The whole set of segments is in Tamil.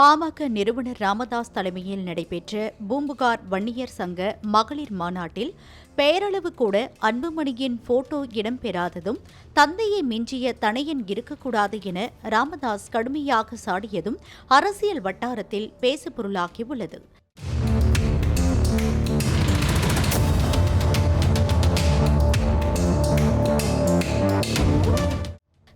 பாமக நிறுவனர் ராமதாஸ் தலைமையில் நடைபெற்ற பூம்புகார் வன்னியர் சங்க மகளிர் மாநாட்டில் பெயரளவு கூட அன்புமணியின் போட்டோ இடம்பெறாததும் தந்தையை மிஞ்சிய தனையன் இருக்கக்கூடாது என ராமதாஸ் கடுமையாக சாடியதும் அரசியல் வட்டாரத்தில் பேசுபொருளாகியுள்ளது.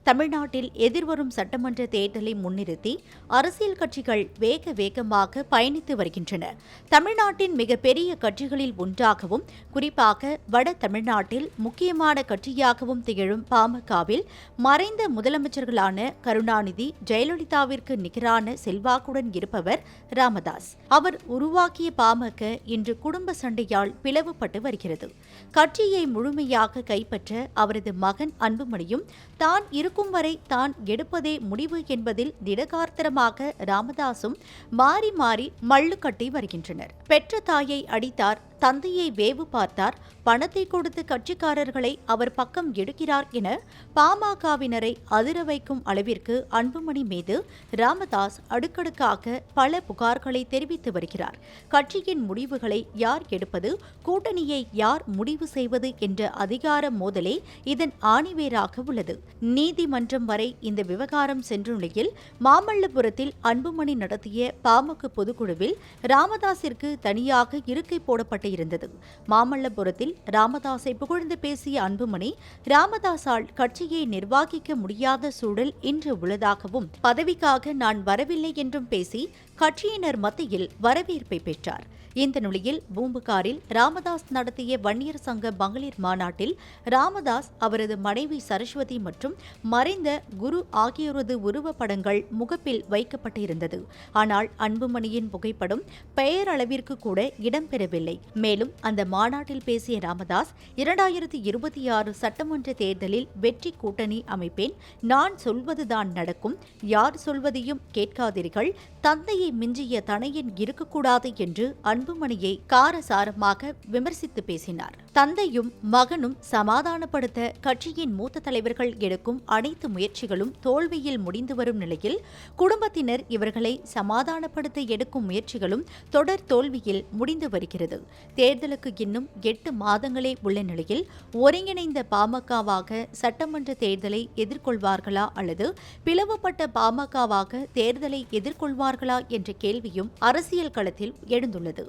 தமிழ்நாட்டில் எதிர்வரும் சட்டமன்ற தேர்தலை முன்னிறுத்தி அரசியல் கட்சிகள் வேக வேகமாக பயணித்து வருகின்றன. தமிழ்நாட்டின் மிகப்பெரிய கட்சிகளில் ஒன்றாகவும் குறிப்பாக வட தமிழ்நாட்டில் முக்கியமான கட்சியாகவும் திகழும் பாமகவில் மறைந்த முதலமைச்சர்களான கருணாநிதி ஜெயலலிதாவிற்கு நிகரான செல்வாக்குடன் இருப்பவர் ராமதாஸ். அவர் உருவாக்கிய பாமக இன்று குடும்ப சண்டையால் பிளவுபட்டு வருகிறது. கட்சியை முழுமையாக கைப்பற்ற அவரது மகன் அன்புமணியும் தான் இருக்கும் வரை தான் எடுப்பதே முடிவு என்பதில் திடகார்த்தரமாக ராமதாசும் மாறி மாறி மல்லுக்கட்டி கட்டி வருகின்றனர். பெற்ற தாயை அடித்தார் தந்தையை வேவு பார்த்தார். பணத்தை கொடுத்து கட்சிக்காரர்களை அவர் பக்கம் எடுக்கிறார் என பாமகவினரை அதிர வைக்கும் அளவிற்கு அன்புமணி மீது ராமதாஸ் அடுக்கடுக்காக பல புகார்களை தெரிவித்து வருகிறார். கட்சியின் முடிவுகளை யார் எடுப்பது? கூட்டணியை யார் முடிவு செய்வது? என்ற அதிகார மோதலே இதன் ஆணிவேராக உள்ளது. நீதிமன்றம் வரை இந்த விவகாரம் சென்ற நிலையில் மாமல்லபுரத்தில் அன்புமணி நடத்திய பாமக பொதுக்குழுவில் ராமதாசிற்கு தனியாக இருக்கை போடப்பட்ட இருந்தது. மாமல்லபுரத்தில் ராமதாஸை புகழ்ந்து பேசிய அன்புமணி ராமதாஸால் கட்சியை நிர்வாகிக்க முடியாத சூழல் இன்று உள்ளதாகவும் பதவிக்காக நான் வரவில்லை என்றும் பேசி கட்சியினர் மத்தியில் வரவேற்பை பெற்றார். இந்த நிலையில் பூம்புகாரில் ராமதாஸ் நடத்திய வன்னியர் சங்க மகளிர் மாநாட்டில் ராமதாஸ் அவரது மனைவி சரஸ்வதி மற்றும் மறைந்த குரு ஆகியோரது உருவப்படங்கள் முகப்பில் வைக்கப்பட்டிருந்தது. ஆனால் அன்புமணியின் புகைப்படம் பெயரளவிற்கு கூட இடம்பெறவில்லை. மேலும் அந்த மாநாட்டில் பேசிய ராமதாஸ் இரண்டாயிரத்தி இருபத்தி ஆறு சட்டமன்ற தேர்தலில் வெற்றி கூட்டணி அமைப்பேன் நான் சொல்வதுதான் நடக்கும் யார் சொல்வதையும் கேட்காதீர்கள் தந்தையை மிஞ்சிய தனையன் இருக்கக்கூடாது என்று அன்புமணியை காரசாரமாக விமர்சித்து பேசினார். தந்தையும் மகனும் சமாதானப்படுத்த கட்சியின் மூத்த தலைவர்கள் எடுக்கும் அனைத்து முயற்சிகளும் தோல்வியில் முடிந்து வரும் நிலையில் குடும்பத்தினர் இவர்களை சமாதானப்படுத்த எடுக்கும் முயற்சிகளும் தொடர் தோல்வியில் முடிந்து வருகிறது. தேர்தலுக்கு இன்னும் எட்டு மாதங்களே உள்ள நிலையில் ஒருங்கிணைந்த பாமகவாக சட்டமன்ற தேர்தலை எதிர்கொள்வார்களா அல்லது பிளவுபட்ட பாமகவாக தேர்தலை எதிர்கொள்வார்களா என்ற கேள்வியும் அரசியல் களத்தில் எழுந்துள்ளது.